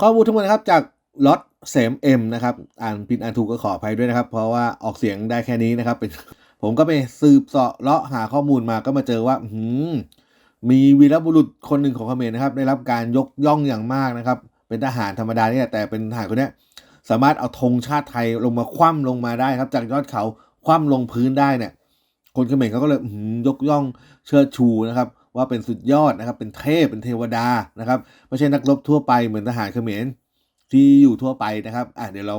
ข้อมูลทั้งหมดนะครับจากล็อตเสมเอ็มนะครับ อ่านผิดอ่านถูกก็ขออภัยด้วยนะครับ เพราะว่าออกเสียงได้แค่นี้นะครับเป็นผมก็ไปสืบเสาะเลาะหาข้อมูลมาก็มาเจอว่าหือมีวีรบุรุษคนหนึ่งของเขมรนะครับ ได้รับการยกย่องอย่างมากนะครับ เป็นทหารธรรมดาเนี่แหละแต่เป็นทหารคนนี้สามารถเอาธงชาติไทยลงมาคว่ำลงมาได้ครับ จากยอดเขาคว่ำลงพื้นได้เนี่ย คนเขมรเขาก็เลยยกย่องเชิดชูนะครับ ว่าเป็นสุดยอดนะครับ เป็นเทพเป็นเทวดานะครับไม่ใช่นักรบทั่วไปเหมือนทหารเขมรที่อยู่ทั่วไปนะครับอะเดี๋ยวเรา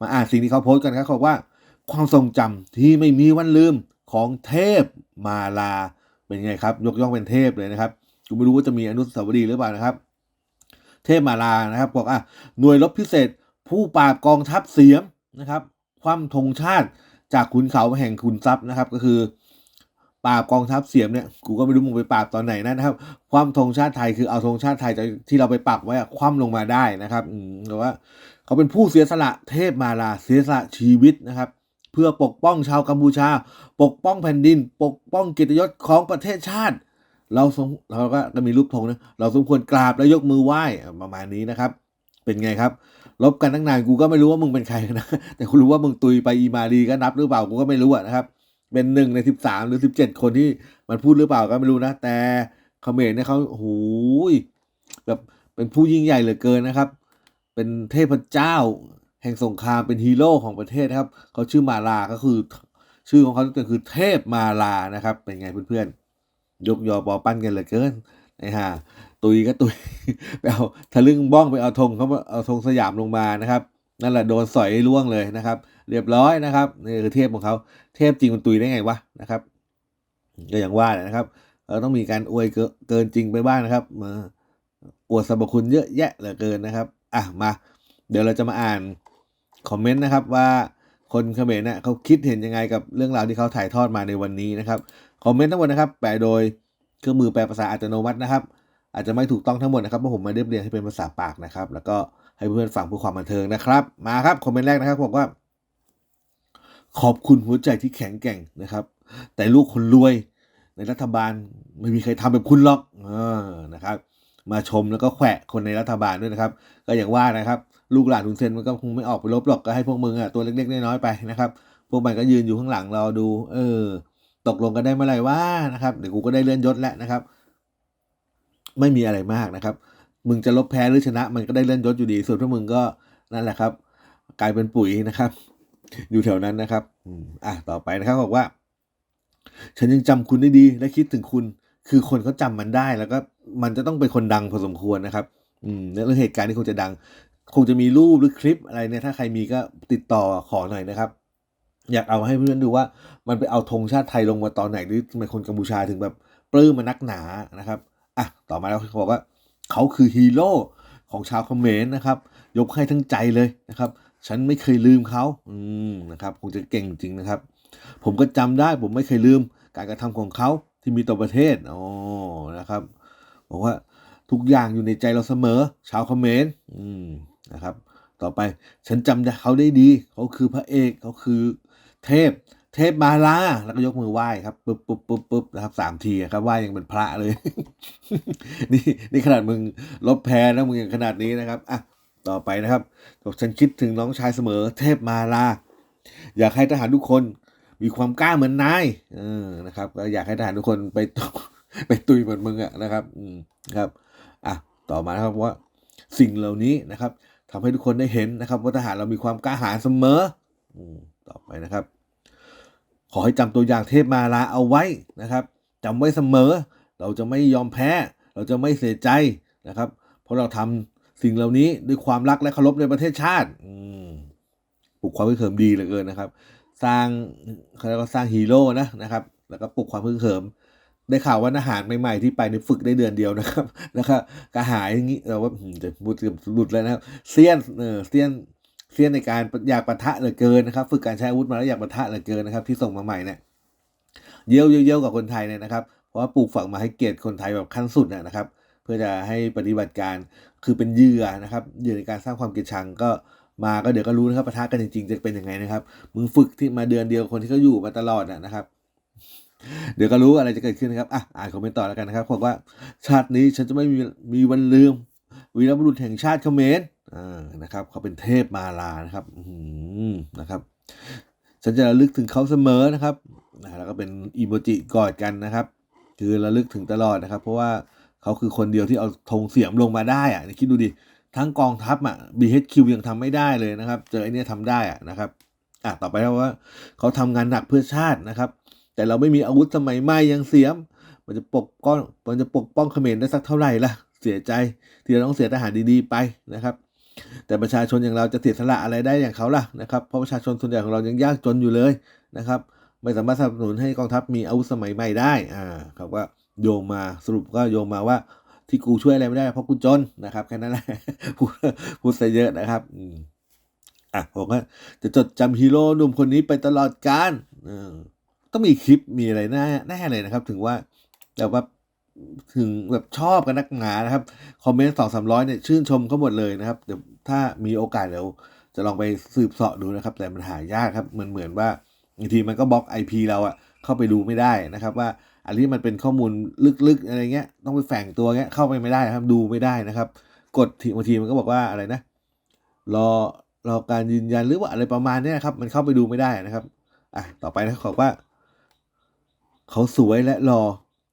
มาอ่านสิ่งที่เขาโพสต์กันครับเขาบอกว่า ความทรงจำที่ไม่มีวันลืมของเทพมาลาเป็นไงครับ ยกย่องเป็นเทพเลยนะครับกูไม่รู้ว่าจะมีอนุสาวรีย์หรือเปล่านะครับ เทพมาลานะครับบอกอะหน่วยรบพิเศษ ผู้ปราบกองทัพเสียมนะครับ คว่ำธงชาติจากขุนเขาแห่งขุนทรัพย์นะครับ ก็คือ ปราบกองทัพเสียมเนี่ยกูก็ไม่รู้มึงไปปราบตอนไหนนะครับ คว่ำธงชาติไทยคือเอาธงชาติไทยที่เราไปปักไว้คว่ำลงมาได้นะครับอืมแต่ว่าเขาเป็นผู้เสียสละเทพมาลาเสียสละชีวิตนะครับ เพื่อปกป้องชาวกัมพูชา ปกป้องแผ่นดิน ปกป้องกียรติยศของประเทศชาติ เราสมเราก็มีรูปธงนะเราสมควรกราบและยกมือไหว้ประมาณนี้นะครับ เป็นไงครับลบกันตั้งนานกูก็ไม่รู้ว่ามึงเป็นใครนะแต่กูรู้ว่ามึงตุยไปอีมารีก็นับหรือเปล่ากูก็ไม่รู้นะครับ เป็นหนึ่งในสิบสามหรือสิบเจ็ดคนที่มันพูดหรือเปล่าก็ไม่รู้นะ แต่เขมรเนี่ยเขาโอ้โหยแบบเป็นผู้ยิ่งใหญ่เหลือเกินนะครับ เป็นเทพเจ้า แห่งสงครามเป็นฮีโร่ของประเทศครับ เขาชื่อมาลาก็คือ ชื่อของเขาก็คือเทพมาลานะครับ เป็นไงเพื่อนๆยกยอปอปั้นกันเหลือเกินไอ้ห่าตุยก็ตุยไปเอาทะลึ่งบ้องไปเอาธงเขามาเอาธงสยามลงมานะครับ นั่นแหละโดนสอยล่วงเลยนะครับ เรียบร้อยนะครับนี่คือเทพของเขาเทพจริงมันตุยได้ไงวะนะครับก็อย่างว่าแหละนะครับเราต้องมีการอวยเกินจริงไปบ้างนะครับมาอวดสรรพคุณเยอะแยะเหลือเกินนะครับอะมา เดี๋ยวเราจะมาอ่านคอมเมนต์นะครับว่าคนเขมรเนี่ยเขาคิดเห็นยังไงกับเรื่องราวที่เขาถ่ายทอดมาในวันนี้นะครับคอมเมนต์ทั้งหมดนะครับ แปลโดยเครื่องมือแปลภาษาอัตโนมัตินะครับ อาจจะไม่ถูกต้องทั้งหมดนะครับเพราะผมมาเรียบเรียงให้เป็นภาษาปากนะครับ แล้วก็ให้เพื่อนฟังเพื่อความบันเทิงนะครับ มาครับคอมเมนต์แรกนะครับบอกว่า ขอบคุณหัวใจที่แข็งแกร่งนะครับ แต่ลูกคนรวยในรัฐบาลไม่มีใครทำแบบคุณหรอกอนะครับ มาชมแล้วก็แขวะคนในรัฐบาลด้วยนะครับ ก็อย่างว่านะครับ ลูกหลานทุนเซนมันก็คงไม่ออกไปลบหรอกก็ให้พวกมึงอะตัวเล็กๆน้อยๆไปนะครับ พวกมันก็ยืนอยู่ข้างหลังรอดู เออ ตกลงกันได้เมื่อไหร่ว่านะครับเดี๋ยวกูก็ได้เลื่อนยศแล้วนะครับ ไม่มีอะไรมากนะครับ มึงจะลบแพ้หรือชนะ มันก็ได้เลื่อนยศอยู่ดีส่วนพวกมึงก็นั่นแหละครับ กลายเป็นปุ๋ยนะครับ อยู่แถวนั้นนะครับอืมอะต่อไปนะครับบอกว่า ฉันยังจำคุณได้ดี และคิดถึงคุณ คือคนเขาจำมันได้แล้วก็มันจะต้องเป็นคนดังพอสมควรนะครับ อืมแล้วเหตุการณ์นี้คงจะดัง คงจะมีรูปหรือคลิปอะไรเนี่ยถ้าใครมีก็ติดต่อขอหน่อยนะครับ อยากเอาให้เพื่อนดูว่า มันไปเอาธงชาติไทยลงมาตอนไหนหรือทำไมคนกัมพูชาถึงแบบปลื้มมานักหนานะครับอะต่อมาแล้วเขาบอกว่า เขาคือฮีโร่ของชาวเขมรนะครับ ยกให้ทั้งใจเลยนะครับ ฉันไม่เคยลืมเขาอืมนะครับ คงจะเก่งจริงนะครับ ผมก็จำได้ ผมไม่เคยลืม การกระทำของเขาที่มีต่อประเทศอ๋อนะครับบอกว่าทุกอย่างอยู่ในใจเราเสมอ ชาวคอมเขมรอืมนะครับ ต่อไปฉันจำได้เขาได้ดี เขาคือพระเอกเขาคือเทพ เทพมาลาแล้วก็ยกมือไหว้ครับปุ๊บปุ๊บปุ๊บปุ๊บนะครับสามทีครับไหว้ยังเป็นพระเลย นี่นี่ขนาดมึงลบแพ้นะมึงยังขนาดนี้นะครับอะ ต่อไปนะครับบอกฉันคิดถึงน้องชายเสมอ เทพมาลา อยากให้ทหารทุกคนมีความกล้าเหมือนนายเออนะครับก็อยากให้ทหารทุกคนไปไปตุยเหมือนมึงอะนะครับ อืมครับ อะต่อมานะครับว่าสิ่งเหล่านี้นะครับทำให้ทุกคนได้เห็นนะครับ ว่าทหารเรามีความกล้าหาญเสมอ อืมต่อไปนะครับ ขอให้จำตัวอย่างเทพมาลาเอาไว้นะครับจำไว้เสมอ เราจะไม่ยอมแพ้ เราจะไม่เสียใจนะครับ เพราะเราทำ สิ่งเหล่านี้ด้วยความรักและเคารพในประเทศชาติอืมปลุกความพึงเขิมดีเหลือเกินนะครับ สร้างเขาเรียกว่าสร้างฮีโร่นะนะครับ แล้วก็ปลุกความพึงเขิมได้ข่าวว่าทหารใหม่ๆที่ไปในฝึกได้เดือนเดียวนะครับแล้วก็กระหายอย่างนี้เราว่าอืมจะพูดเกือบหลุดแล้วนะครับเซียนเออเซียนเซียนในการอยากปะทะเหลือเกินนะครับ ฝึกการใช้อาวุธมาแล้วอยากปะทะเหลือเกินนะครับ ที่ส่งมาใหม่เนี่ยเยี่ยวเยี่ยวกับคนไทยเนี่ยนะครับ เพราะว่าปลูกฝังมาให้เกียรติคนไทยแบบขั้นสุดนะนะครับเพื่อจะให้ปฏิบัติการคือเป็นเหยื่อนะครับเหยื่อในการสร้างความเกลียดชังก็มาก็เดี๋ยวก็รู้นะครับปะทะกันจริงๆจะเป็นยังไงนะครับมึงฝึกที่มาเดือนเดียวคนที่เขาอยู่มาตลอดนะครับ เดี๋ยวก็รู้อะไรจะเกิดขึ้นนะครับอะอ่านคอมเมนต์ต่อแล้วกันนะครับบอกว่าชาตินี้ฉันจะไม่มีมีวันลืม วีรบุรุษแห่งชาติเขมรอ่านะครับ เขาเป็นเทพมาลานะครับอืนะครับ ฉันจะระลึกถึงเขาเสมอนะครับนะแล้วก็เป็นอีโมจิกอดกันนะครับ คือระลึกถึงตลอดนะครับ เพราะว่า เขาคือคนเดียวที่เอาธงเสียมลงมาได้อะคิดดูดิ ทั้งกองทัพอะ BHQ ยังทำไม่ได้เลยนะครับ เจอไอเนี้ยทำได้อะนะครับ อะต่อไปครับว่าเขาทำงานหนักเพื่อชาตินะครับ แต่เราไม่มีอาวุธสมัยใหม่ยังเสียม มันจะปกป้องมันจะปกป้องเขมรได้สักเท่าไหร่ล่ะ เสียใจที่เราต้องเสียทหารดีๆไปนะครับแต่ประชาชนอย่างเราจะเสียสละอะไรได้อย่างเขาล่ะนะครับ เพราะประชาชนส่วนใหญ่ของเรายังยากจนอยู่เลยนะครับ ไม่สามารถสนับสนุนให้กองทัพมีอาวุธสมัยใหม่ได้อ่าเขาก็ โยงมาสรุปก็โยงมาว่าที่กูช่วยอะไรไม่ได้ เพราะกูจนนะครับแค่นั้นแหละพูดพูดซะเยอะนะครับอืมอะผมก็จะจดจำฮีโร่หนุ่มคนนี้ไปตลอดกาลต้องมีคลิปมีอะไรแน่แน่เลยนะครับ ถึงว่าแบบว่าถึงแบบชอบกันนักหนานะครับ คอมเมนต์สองสามร้อยเนี่ยชื่นชมเขาหมดเลยนะครับเดี๋ยวถ้ามีโอกาสเดี๋ยวจะลองไปสืบเสาะดูนะครับ แต่มันหายากครับเหมือนเหมือนว่าบางทีมันก็บล็อก IP เราอะเข้าไปดูไม่ได้นะครับว่า อันนี้มันเป็นข้อมูลลึกๆอะไรเงี้ยต้องไปแฝงตัวเงี้ยเข้าไปไม่ได้นะครับ ดูไม่ได้นะครับกดทีบางทีมันก็บอกว่าอะไรนะ รอรอการยืนยันหรือว่าอะไรประมาณเนี้ยครับ มันเข้าไปดูไม่ได้นะครับอะต่อไปนะขอว่า เขาสวยและรอ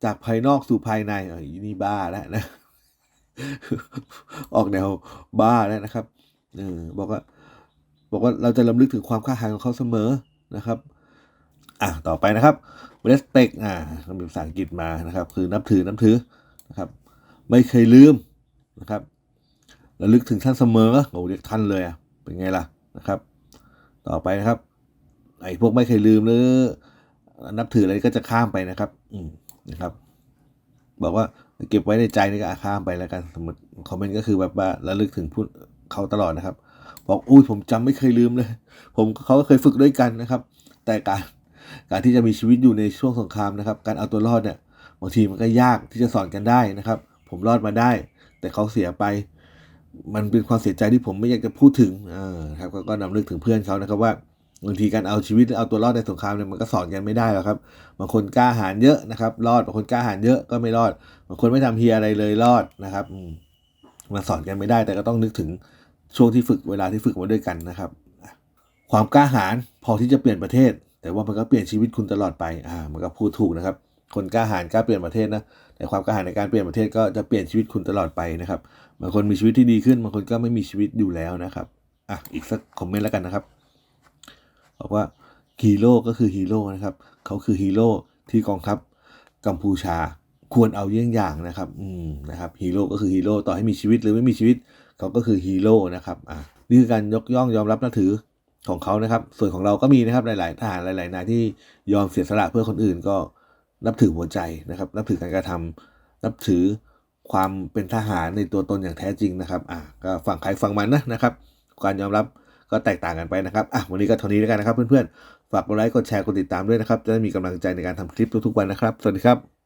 จากภายนอกสู่ภายในอ๋ออีนี่บ้าแล้วนะ ออกแนวบ้าแล้วนะครับเออบอกว่า บอกว่าเราจะลำลึกถึงความกล้าหาญของเขาเสมอนะครับ อะต่อไปนะครับ respect อ่าต้องมีภาษาอังกฤษมานะครับ คือนับถือนับถือนะครับ ไม่เคยลืมนะครับระลึกถึงท่านเสมอโอ้เรียกท่านเลยอะเป็นไงล่ะนะครับ ต่อไปนะครับ ไอ้พวกไม่เคยลืมหรือนับถืออะไรก็จะข้ามไปนะครับ อืมนะครับ บอกว่าเก็บไว้ในใจนี่ก็อะข้ามไปแล้วกันสมมติคอมเมนต์ก็คือแบบว่าระลึกถึงพูดเขาตลอดนะครับ บอกอุ้ยผมจำไม่เคยลืมเลย ผมเขาก็เคยฝึกด้วยกันนะครับ แต่การ การที่จะมีชีวิตอยู่ในช่วงสงครามนะครับ การเอาตัวรอดเนี่ยบางทีมันก็ยากที่จะสอนกันได้นะครับ ผมรอดมาได้ แต่เขาเสียไป มันเป็นความเสียใจที่ผมไม่อยากจะพูดถึงอ่าครับก็ก็นำลึกถึงเพื่อนเขานะครับว่าบางทีการเอาชีวิตเอาตัวรอดในสงครามเนี่ยมันก็สอนกันไม่ได้หรอกครับบางคนกล้าหาญเยอะนะครับ รอดบางคนกล้าหาญเยอะก็ไม่รอดบางคนไม่ทำเฮียอะไรเลยรอดนะครับมมันสอนกันไม่ได้ แต่ก็ต้องนึกถึงช่วงที่ฝึกเวลาที่ฝึกมาด้วยกันนะครับ ความกล้าหาญพอที่จะเปลี่ยนประเทศ แต่ว่ามันก็เปลี่ยนชีวิตคุณตลอดไปอ่ามันก็พูดถูกนะครับ คนกล้าหาญกล้าเปลี่ยนประเทศนะแต่ความกล้าหาญในการเปลี่ยนประเทศก็จะเปลี่ยนชีวิตคุณตลอดไปนะครับบางคนมีชีวิตที่ดีขึ้นบางคนก็ไม่มีชีวิตอยู่แล้วนะครับอะอีกสักคอมเมนต์แล้วกันนะครับบอกว่าฮีโร่ก็คือฮีโร่นะครับเขาคือฮีโร่ที่กองทัพกัมพูชาควรเอาเยี่ยงอย่างนะครับ อืม นะครับ ฮีโร่ก็คือฮีโร่ ต่อให้มีชีวิตหรือไม่มีชีวิต เขาก็คือฮีโร่นะครับ อะนี่คือการยกย่องยอมรับนับถือ ของเขานะครับ ส่วนของเราก็มีนะครับหลาย ๆ ทหารหลาย ๆ นายที่ยอมเสียสละเพื่อคนอื่นก็นับถือหัวใจนะครับ นับถือการกระทำนับถือความเป็นทหารในตัวตนอย่างแท้จริงนะครับอะก็ฝั่งใครฝั่งมันนะนะครับ การยอมรับก็แตกต่างกันไปนะครับอะวันนี้ก็เท่านี้แล้วกันนะครับเพื่อน ๆ ฝากกดไลค์กดแชร์กดติดตามด้วยนะครับ จะได้มีกำลังใจในการทำคลิปทุก ๆ วันนะครับ สวัสดีครับ